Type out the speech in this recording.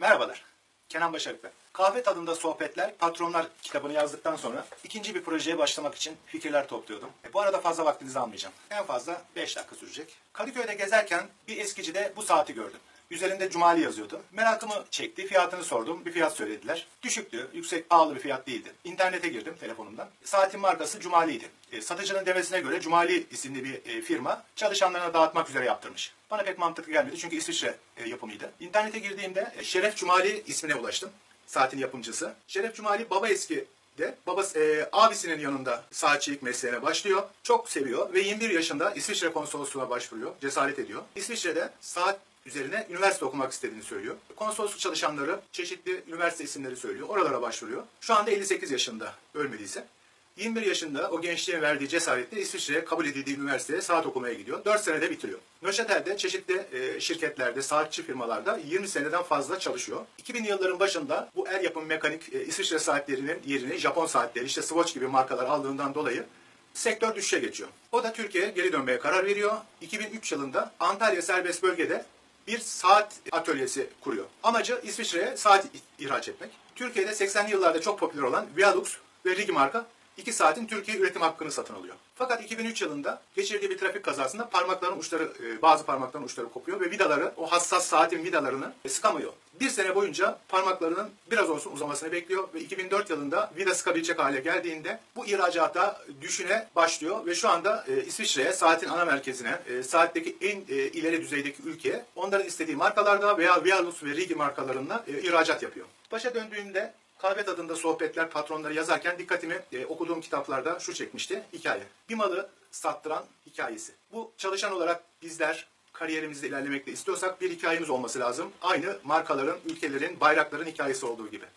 Merhabalar. Kenan Başarık ben. Kahve tadında sohbetler, patronlar kitabını yazdıktan sonra ikinci bir projeye başlamak için fikirler topluyordum. E, bu arada fazla vaktinizi almayacağım. En fazla 5 dakika sürecek. Kadıköy'de gezerken bir eskicide bu saati gördüm. Üzerinde Cumali yazıyordu. Merakımı çekti. Fiyatını sordum. Bir fiyat söylediler. Düşüktü. Yüksek, pahalı bir fiyat değildi. İnternete girdim telefonumdan. Saatin markası Cumali'ydi. E, satıcının demesine göre Cumali isimli bir e, firma çalışanlarına dağıtmak üzere yaptırmış. Bana pek mantıklı gelmedi çünkü İsviçre e, yapımıydı. İnternete girdiğimde e, Şeref Cumali ismine ulaştım. Saatin yapımcısı. Şeref Cumali baba eski de babası e, abisinin yanında saatçilik mesleğine başlıyor. Çok seviyor ve 21 yaşında İsviçre konsolosluğuna başvuruyor. Cesaret ediyor. İsviçre'de saat üzerine üniversite okumak istediğini söylüyor. Konsolosluk çalışanları çeşitli üniversite isimleri söylüyor. Oralara başvuruyor. Şu anda 58 yaşında ölmediyse. 21 yaşında o gençliğe verdiği cesaretle İsviçre'ye kabul edildiği üniversiteye saat okumaya gidiyor. 4 senede bitiriyor. Neuchâtel'de çeşitli e, şirketlerde, saatçi firmalarda 20 seneden fazla çalışıyor. 2000 yılların başında bu el yapım mekanik e, İsviçre saatlerinin yerini Japon saatleri, işte Swatch gibi markalar aldığından dolayı sektör düşüşe geçiyor. O da Türkiye'ye geri dönmeye karar veriyor. 2003 yılında Antalya serbest bölgede bir saat atölyesi kuruyor. Amacı İsviçre'ye saat ihraç etmek. Türkiye'de 80'li yıllarda çok popüler olan Vialux ve Rigi marka iki saatin Türkiye üretim hakkını satın alıyor. Fakat 2003 yılında geçirdiği bir trafik kazasında parmakların uçları, e, bazı parmakların uçları kopuyor ve vidaları, o hassas saatin vidalarını sıkamıyor. Bir sene boyunca parmaklarının biraz olsun uzamasını bekliyor ve 2004 yılında vida sıkabilecek hale geldiğinde bu ihracata düşüne başlıyor ve şu anda e, İsviçre'ye, saatin ana merkezine, e, saatteki en e, ileri düzeydeki ülkeye onların istediği markalarda veya Vialus ve Rigi markalarında e, ihracat yapıyor. Başa döndüğümde Kahve tadında sohbetler patronları yazarken dikkatimi e, okuduğum kitaplarda şu çekmişti. Hikaye. Bir malı sattıran hikayesi. Bu çalışan olarak bizler kariyerimizde ilerlemekte istiyorsak bir hikayemiz olması lazım. Aynı markaların, ülkelerin, bayrakların hikayesi olduğu gibi.